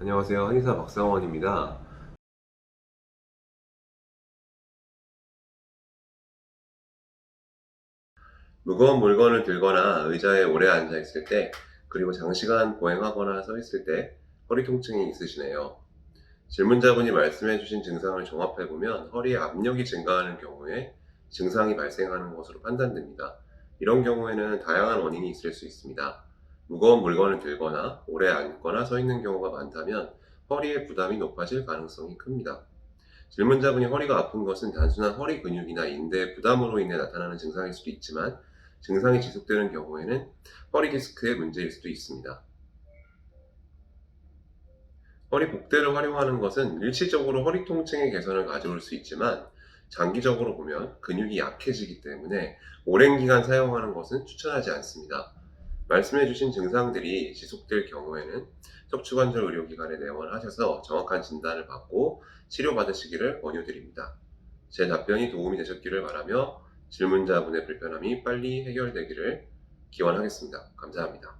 안녕하세요. 한의사 박상원입니다. 무거운 물건을 들거나 의자에 오래 앉아 있을 때, 그리고 장시간 보행하거나 서 있을 때 허리 통증이 있으시네요. 질문자분이 말씀해 주신 증상을 종합해 보면 허리에 압력이 증가하는 경우에 증상이 발생하는 것으로 판단됩니다. 이런 경우에는 다양한 원인이 있을 수 있습니다. 무거운 물건을 들거나 오래 앉거나 서 있는 경우가 많다면 허리의 부담이 높아질 가능성이 큽니다. 질문자분이 허리가 아픈 것은 단순한 허리 근육이나 인대 부담으로 인해 나타나는 증상일 수도 있지만 증상이 지속되는 경우에는 허리 디스크의 문제일 수도 있습니다. 허리 복대를 활용하는 것은 일시적으로 허리 통증의 개선을 가져올 수 있지만 장기적으로 보면 근육이 약해지기 때문에 오랜 기간 사용하는 것은 추천하지 않습니다. 말씀해주신 증상들이 지속될 경우에는 척추관절 의료기관에 내원하셔서 정확한 진단을 받고 치료받으시기를 권유드립니다. 제 답변이 도움이 되셨기를 바라며 질문자분의 불편함이 빨리 해결되기를 기원하겠습니다. 감사합니다.